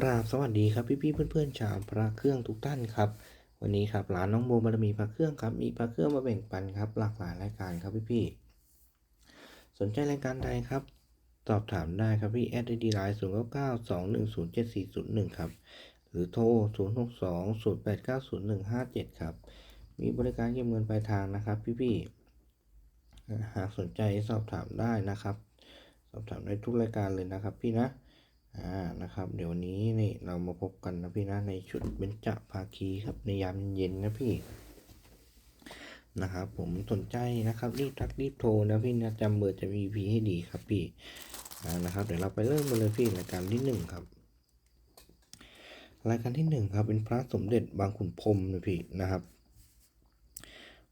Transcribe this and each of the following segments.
กราบสวัสดีครับพี่พี่ๆเพื่อนๆชาวพระเครื่องทุกท่านครับ วันนี้ครับร้านน้องโบบารมีพระเครื่องครับมีพระเครื่องมาแบ่งปันครับ หลากหลายรายการครับพี่พี่ๆสนใจรายการใดครับ สอบถามได้ครับพี่แอดดีไลน์ศูนย์เก้าเก้าสองหนึ่งศูนย์เจ็ดสี่ศูนย์หนึ่งครับหรือโทรศูนย์หกสองศูนย์แปดเก้าศูนย์หนึ่งห้าเจ็ดครับมีบริการเก็บเงินปลายทางนะครับพี่พี่ๆหากสนใจสอบถามได้นะครับ สอบถามได้ทุกรายการเลยนะครับพี่นะ อ่านะครับ เดี๋ยววันนี้นี่เรามาพบกันนะพี่นะในชุดเบญจภาคีครับในยามเย็นนะพี่นะครับผมสนใจนะครับรีบทักรีบโทรนะพี่นะจำเบอร์จะ VP ให้ดีครับพี่อ่านะครับ เดี๋ยวเราไปเริ่มกันเลยพี่รายการที่หนึ่งครับรายการที่หนึ่งครับเป็นพระสมเด็จบางขุนพรมนะพี่นะครับ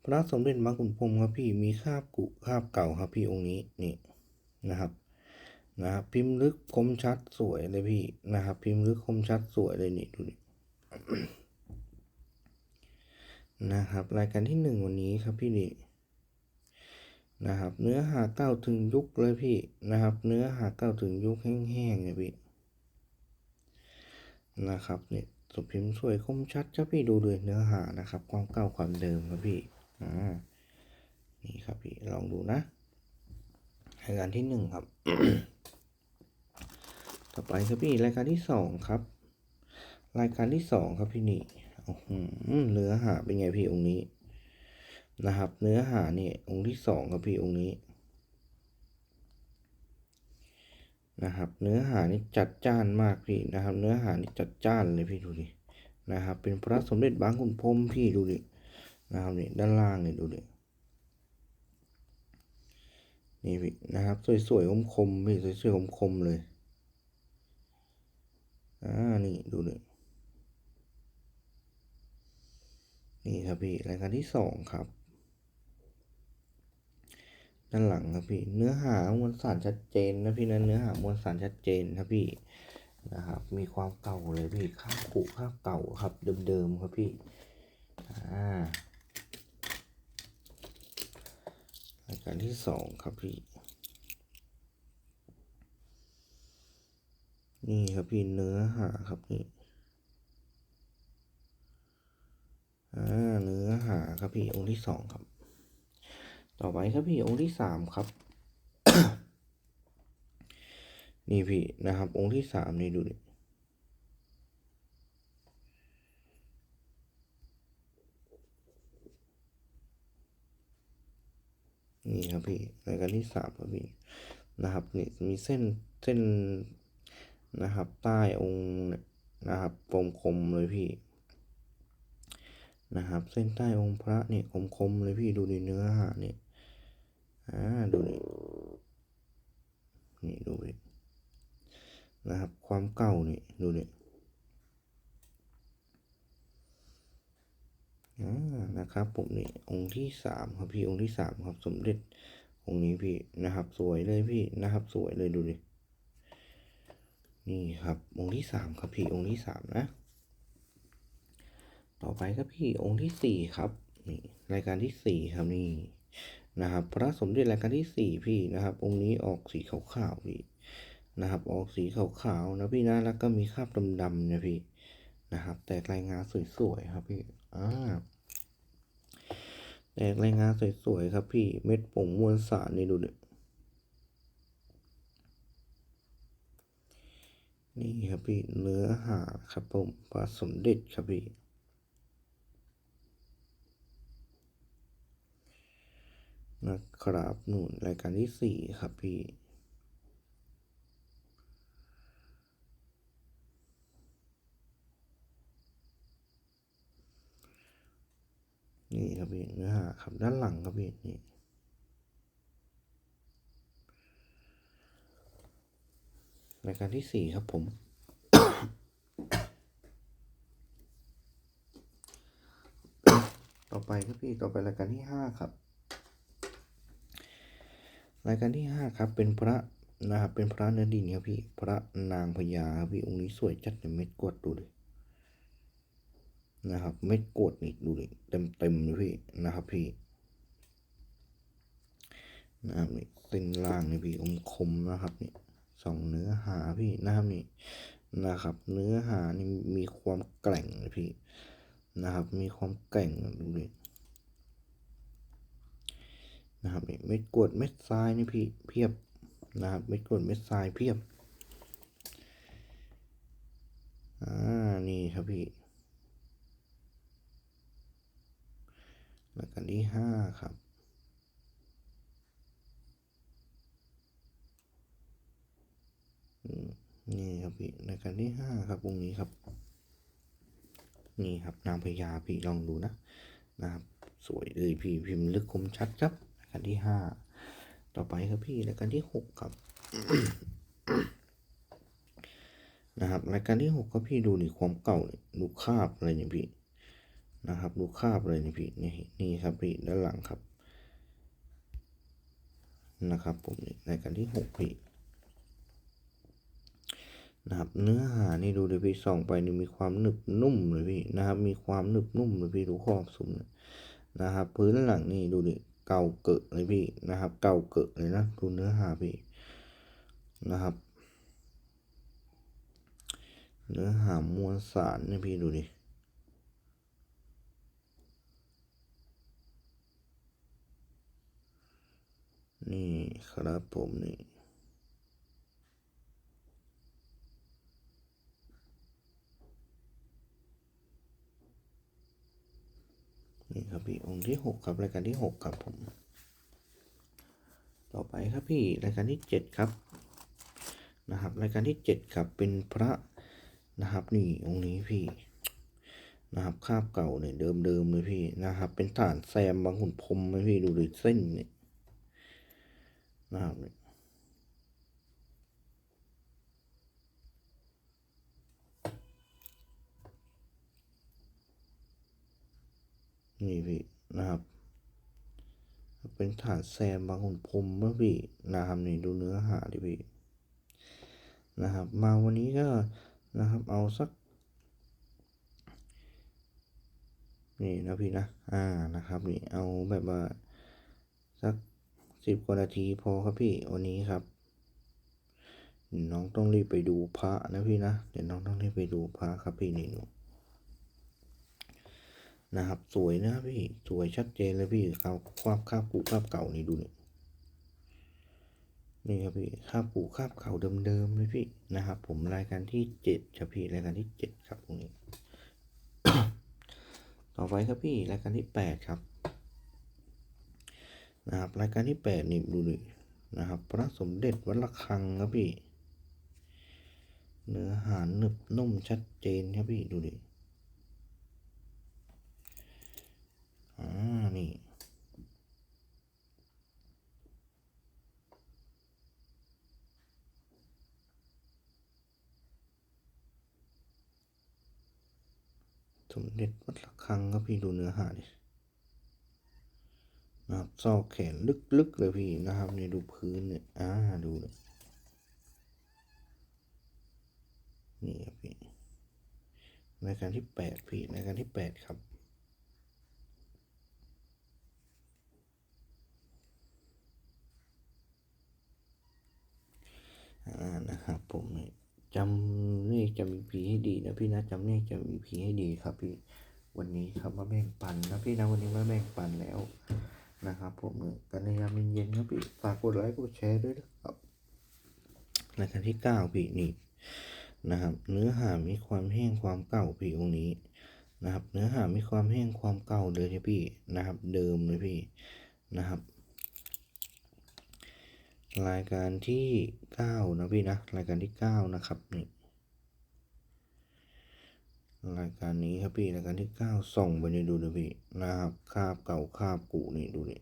พระสมเด็จบางขุนพรมครับพี่มีคาบกุคาบเก่าครับพี่องค์นี้นี่นะครับ นะครับ พิมพ์ลึกคมชัดสวยเลยพี่นะครับ พิมพ์ลึกคมชัดสวยเลยนี่ดูดินะครับ รายการที่หนึ่งวันนี้ครับพี่นี่นะครับ เนื้อหาเก้าถึงยุคเลยพี่นะครับ เนื้อหาเก้าถึงยุคแห้งๆเลยพี่นะครับเนี่ยสพิมพ์สวยคมชัดครับพี่ดูเลยเนื้อหานะครับ ความเก่าความเดิมครับพี่อ่านี่ครับพี่ลองดูนะรายการที่หนึ่งครับ ต่อไปครับพี่รายการที่สองครับ รายการที่สองครับพี่นี่โอ้โหเนื้อหาเป็นไงพี่องค์นี้ นะครับ เนื้อหาเนี่ยองค์ที่สองครับพี่องค์นี้ นะครับ เนื้อหานี่จัดจ้านมากพี่นะครับ เนื้อหานี่จัดจ้านเลยพี่ดูดินะครับ เป็นพระสมเด็จบางขุนพรมพี่ดูดินะครับนี่ด้านล่างนี่ดูดินี่พี่นะครับ สวยๆคมๆพี่สวยๆคมๆเลย อ่า นี่ ดูเลยนี่ครับพี่ รายการที่สองครับ ด้านหลังครับพี่ เนื้อหามวลสารชัดเจนนะพี่นะ เนื้อหามวลสารชัดเจนครับพี่ นะครับ มีความเก่าเลยพี่ ข้าวกุข้าวเก่าครับ เดิมๆครับพี่ อ่ารายการที่สองครับพี่ นี่ครับพี่เนื้อหาครับนี่อ่าเนื้อหาครับพี่องค์ที่สองครับ ต่อไปครับพี่องค์ที่สามครับ นี่พี่นะครับ องค์ที่สามนี่ดูดินี่ครับพี่รายการที่สามครับพี่นะครับ นี่มีเส้นเส้น นะครับ ใต้องค์นะครับคมคมๆเลยพี่นะครับ เส้นใต้องค์พระเนี่ยคมคมๆเลยพี่ดูดิเนื้อหาเนี่ยอ่าดูดินี่ดูดินะครับ ความเก่านี่ดูดิอ่านะครับผมนี่องค์ที่สามครับพี่องค์ที่สามครับสมเด็จองค์นี้พี่นะครับ สวยเลยพี่นะครับ สวยเลยดูดิ นี่ครับองค์ที่สามครับพี่องค์ที่สามนะ ต่อไปครับพี่องค์ที่สี่ครับนี่รายการที่สี่ครับนี่นะครับพระสมเด็จรายการที่สี่พี่นะครับ องค์นี้ออกสีขาวๆพี่นะครับ ออกสีขาวๆนะพี่นะแล้วก็มีคราบดำๆนะพี่นะครับ แตกรายงานสวยๆครับพี่อ่าแตกรายงานสวยๆครับพี่เม็ดผงมวลสารนี่ดูดิ นี่ครับพี่เนื้อหาครับผมพระสมเด็จครับพี่นะครับหนุนรายการที่สี่ครับพี่นี่ครับพี่เนื้อหาครับด้านหลังครับพี่นี่ รายการที่สี่ครับผม ต่อไปครับพี่ ต่อไปรายการที่ห้าครับ รายการที่ห้าครับ เป็นพระนะครับ เป็นพระเนื้อดินครับพี่ พระนางพญาครับพี่ องค์นี้สวยจัดเลยเม็ดกวดดูเลยนะครับ เม็ดกวดนี่ดูเลยเต็มเต็มเลยพี่นะครับพี่นะครับนี่เส้นล่างนี่พี่อมคมนะครับนี่ สองเนื้อหาพี่นะครับนี่นะครับ เนื้อหานี่มีความแกร่งเลยพี่นะครับ มีความแกร่งดูดินะครับนี่เม็ดกรวดเม็ดทรายนี่พี่เพียบนะครับเม็ดกรวดเม็ดทรายเพียบอ่านี่ครับพี่รายการที่ห้าครับ อืม นี่ครับพี่รายการที่ห้าครับวงนี้ครับ นี่ครับนางพญาพี่ลองดูนะนะครับสวยเลยพี่พิมพ์ลึกคมชัดครับรายการที่ห้าต่อไปครับพี่รายการที่หกครับนะครับรายการที่หกก็พี่ดูนี่ความเก่านี่ดูคาบอะไรเนี่ยพี่นะครับดูคาบอะไรเนี่ยพี่นี่นี่ครับพี่ด้านหลังครับ นะครับผมนี่รายการที่หกพี่ นะครับ เนื้อหานี่ดูเลยพี่ส่องไปนี่มีความหนึบนุ่มเลยพี่นะครับ มีความหนึบนุ่มเลยพี่ดูขอบสุมนนะครับ พื้นหลังนี่ดูดิเก่าเกอะเลยพี่นะครับ เก่าเกอะเลยนะดูเนื้อหาพี่นะครับ เนื้อหามวลสารเนี่ยพี่ดูดินี่ครับผมนี่ นี่ครับพี่องค์ที่หกครับรายการที่หกครับผม ต่อไปครับพี่รายการที่เจ็ดครับนะครับรายการที่เจ็ดครับเป็นพระนะครับนี่องค์นี้พี่นะครับคาบเก่าเนี่ยเดิมๆเลยพี่นะครับ เป็นฐานแซมบางขุนพรมไหมพี่ดูดิเส้นเนี่ยนะครับ นี่พี่นะครับ เป็นฐานแซมบางขุนพรมเมื่อพี่นะครับนี่ดูเนื้อหาดิพี่นะครับ มาวันนี้ก็นะครับเอาสัก นี่นะพี่นะอ่านะครับนี่เอาแบบว่าสักสิบกว่านาทีพอครับพี่วันนี้ครับน้องต้องรีบไปดูพระนะพี่นะเดี๋ยวน้องต้องรีบไปดูพระครับพี่นี่หนู นะครับ สวยนะพี่สวยชัดเจนเลยพี่เขาความคาบกูคาบเก่านี่ดูนี่นี่ครับพี่คาบกูคาบเก่าเดิมๆเลยพี่นะครับ ผมรายการที่เจ็ดครับพี่รายการที่เจ็ดครับตรงนี้ ต่อไปครับพี่รายการที่แปดครับนะครับรายการที่แปดนี่ดูดินะครับ พระสมเด็จวัดระฆังครับพี่ เนื้อหาหนึบนุ่มชัดเจนครับพี่ดูดิ อ่า นี่ สมเด็จวัดระฆังครับพี่ดูเนื้อหาดินะครับซอกแขนลึกๆเลยพี่นะครับนี่ดูพื้นเนี่ยอ่าดูเลยนี่ครับพี่รายการที่แปดพี่รายการที่แปดครับ นะครับผมนี่จำเลขจำ EP ให้ดีนะพี่นะจำเลขจำ EP ให้ดีครับพี่วันนี้ครับมาแบ่งปันนะพี่นะวันนี้มาแบ่งปันแล้วนะครับ ผมเนี่ยกันในยามเย็นๆครับพี่ฝากกดไลค์กดแชร์ด้วยนะครับรายการที่เก้าพี่นี่นะครับ เนื้อหามีความแห้งความเก่าพี่องค์นี้นะครับ เนื้อหามีความแห้งความเก่าเลยนะพี่นะครับ เดิมเลยพี่นะครับ รายการที่เก้านะพี่นะรายการที่เก้านะครับนี่รายการนี้ครับพี่รายการที่เก้าส่งไปนี่ดูนะพี่นะครับคาบเก่าคาบกุนี่ดูนี่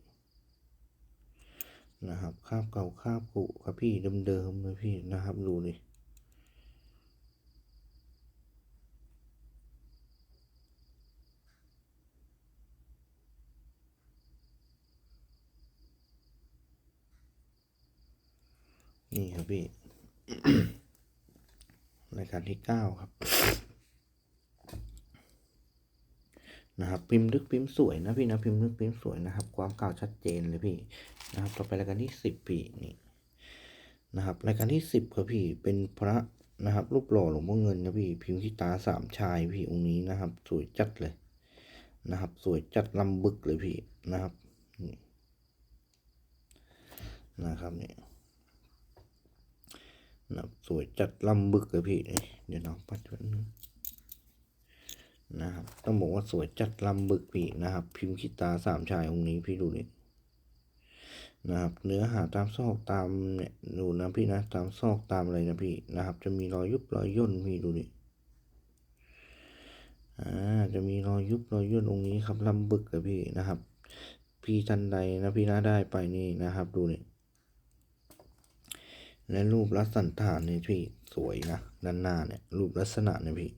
นะครับคาบเก่าคาบกุครับพี่เดิมๆเลยพี่นะครับดูนี่ นี่ครับพี่รายการที่เก้าครับ นะครับ พิมพ์ลึกพิมพ์สวยนะพี่นะพิมพ์ลึกพิมพ์สวยนะครับ ความเก่าชัดเจนเลยพี่นะครับ ต่อไปรายการที่สิบพี่นี่นะครับ รายการที่สิบครับพี่เป็นพระนะครับ รูปหล่อหลวงพ่อเงินนะพี่พิมพ์ขี้ตาสามชายพี่องค์นี้นะครับ สวยจัดเลยนะครับ สวยจัดลำบึกเลยพี่นะครับนี่นะครับนี่ นะสวยจัดลำบึกเลยพี่ เดี๋ยวน้องปัดนึงนะครับ ต้องบอกว่าสวยจัดลำบึกพี่นะครับ พิมพ์ขี้ตาสามชายองค์นี้พี่ดูนี่นะครับ เนื้อหาตามซอกตามเนี่ยดูนะพี่นะตามซอกตามอะไรนะพี่นะครับ จะมีรอยยุบรอยย่นพี่ดูดิอ่าจะมีรอยยุบรอยย่นตรงนี้ครับลำบึกกับพี่นะครับ พี่ทันใดนะพี่นะได้ไปนี่นะครับ ดูนี่ และรูปลักษณะฐานนี่พี่สวยนะด้านหน้าเนี่ยรูปลักษณะเนี่ยพี่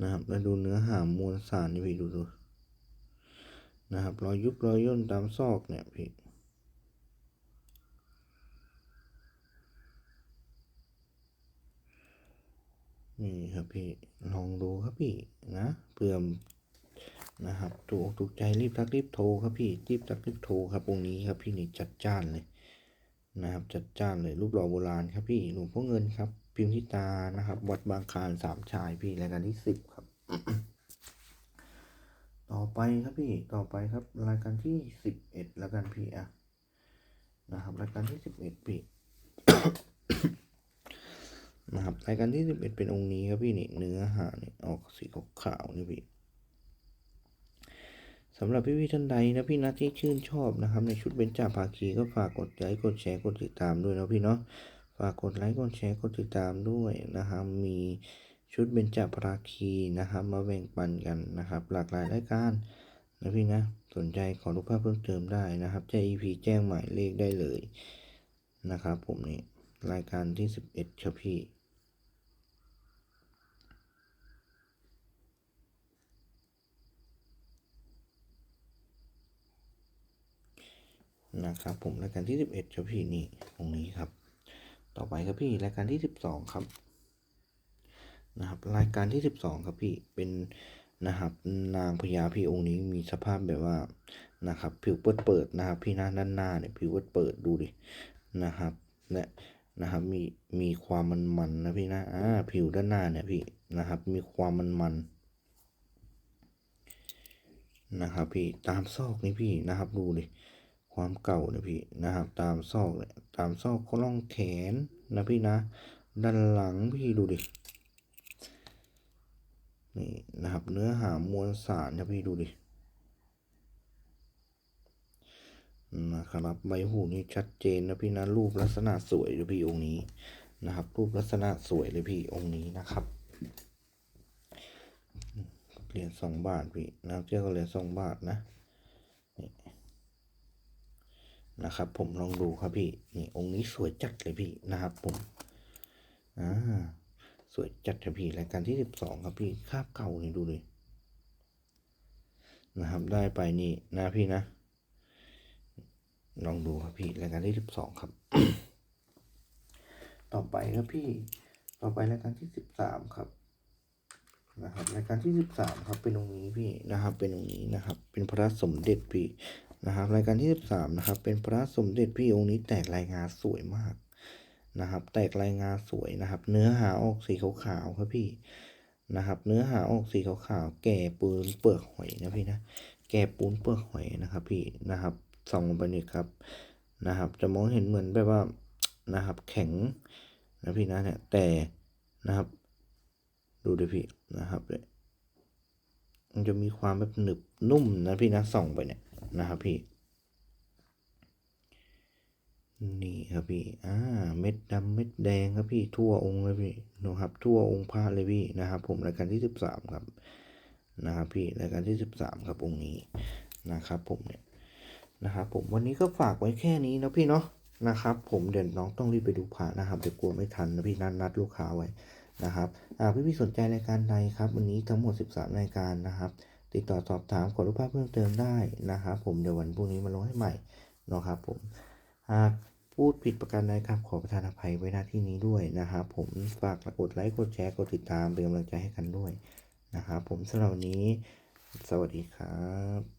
นะครับแล้วดูเนื้อหามวลสารนี่พี่ดูดูนะครับรอยยุบรอยย่นตามซอกเนี่ยพี่นี่ครับพี่ลองดูครับพี่นะเพื่อนะครับถูกอกถูกใจรีบทักรีบโทรครับพี่รีบทักรีบโทรครับวงนี้ครับพี่นี่จัดจ้านเลย นะครับ จัดจ้านเลยรูปหล่อโบราณครับพี่หลวงพ่อเงินครับ พิมพ์ทิตานะครับวัดบางคานสามชายพี่รายการที่สิบครับ ต่อไปครับพี่ต่อไปครับ รายการที่สิบเอ็ดแล้วกันพี่อะนะครับ รายการที่สิบเอ็ดพี่นะครับรายการที่สิบเอ็ดเป็นองค์นี้ครับพี่นี่เนื้อหาเนี่ยออกสีขาวๆนี่พี่ สำหรับพี่พี่ๆท่านใดนะพี่นะที่ชื่นชอบนะครับ ในชุดเบญจภาคีก็ฝากกดไลค์กดแชร์กดติดตามด้วยนะพี่เนาะฝากกดไลค์กดแชร์กดติดตามด้วยนะครับมีชุดเบญจภาคีนะครับ มาแบ่งปันกันนะครับ หลากหลายรายการนะพี่นะสนใจขอรูปภาพเพิ่มเติมได้นะครับแจ้ง EP แจ้งหมายเลขได้เลยนะครับ ผมนี่รายการที่สิบเอ็ดครับพี่ นะครับผมรายการที่สิบเอ็ดครับพี่นี่ตรงนี้ครับ ต่อไปครับพี่รายการที่สิบสองครับนะครับรายการที่สิบสองครับพี่เป็นนะครับนางพญาพี่องค์นี้มีสภาพแบบว่านะครับผิวเปิดเปิดนะครับพี่หน้าด้านหน้าเนี่ยผิวเปิดเปิดดูดินะครับและนะครับมีมีความมันมันนะพี่นะอ่าผิวด้านหน้าเนี่ยพี่นะครับมีความมันมันนะครับพี่ตามซอกนี่พี่นะครับดูดิ ความเก่านะพี่นะครับ ตามซอกเนี่ยตามซอกก็ล่องแขนนะพี่นะ ด้านหลังพี่ดูดินี่นะครับ เนื้อหามวลสารนะพี่ดูดินะครับใบหูนี่ชัดเจนนะพี่นะรูปลักษณะสวยเลยพี่องค์นี้นะครับ รูปลักษณะสวยเลยพี่องค์นี้นะครับเหรียญสองบาทพี่นะครับเจ้าก็เหรียญสองบาทนะ นะครับ ผมลองดูครับพี่นี่องค์นี้สวยจัดเลยพี่นะครับ ผมอ่าสวยจัดครับพี่รายการที่สิบสองครับพี่คาบเก่านี่ดูเลยนะครับ ได้ไปนี่นะพี่นะ ลองดูครับพี่รายการที่สิบสองครับ ต่อไปครับพี่ ต่อไปรายการที่สิบสามครับนะครับรายการที่สิบสามครับเป็นองค์นี้พี่นะครับ เป็นองค์นี้นะครับ เป็นพระสมเด็จพี่ นะครับรายการที่13นะครับเป็นพระสมเด็จพี่องค์นี้แตกลายงาสวยมากนะครับ แตกลายงาสวยนะครับ เนื้อหาออกสีขาวๆครับพี่นะครับ เนื้อหาออกสีขาวๆแก่ปูนเปลือกหอยนะพี่นะแก่ปูนเปลือกหอยนะครับ พี่นะครับส่องลงไปนี่ครับนะครับ จะมองเห็นเหมือนแบบว่านะครับ แข็งนะพี่นะเนี่ยแต่นะครับ ดูดิพี่นะครับเนี่ยมันจะมีความแบบหนึบนุ่มนะพี่นะส่องไปเนี่ย นะครับพี่ นี่ครับพี่ อ่า เม็ดดำเม็ดแดงครับพี่ ทั่วองค์เลยพี่นะครับ ทั่วองค์พระเลยพี่นะครับ ผมรายการที่สิบสามครับ นะครับพี่รายการที่สิบสามครับองค์นี้นะครับ ผมเนี่ยนะครับ ผมวันนี้ก็ฝากไว้แค่นี้นะพี่เนาะนะครับ ผมเดี๋ยวน้องต้องรีบไปดูพระนะครับเดี๋ยวกลัวไม่ทันนะพี่นัดนัดลูกค้าไว้นะครับ อ่าพี่พี่สนใจรายการใดครับ วันนี้ทั้งหมด 13 รายการนะครับ ติดต่อสอบถามขอรูปภาพเพิ่มเติมได้นะครับ ผมเดี๋ยววันพรุ่งนี้มาลงให้ใหม่นะครับผมหากพูดผิดประการใดครับขอประทานอภัยไว้หน้าที่นี้ด้วยนะครับผมฝากกดไลค์กดแชร์กดติดตามเป็นกำลังใจให้กันด้วยนะครับผมสำหรับวันนี้ สวัสดีครับ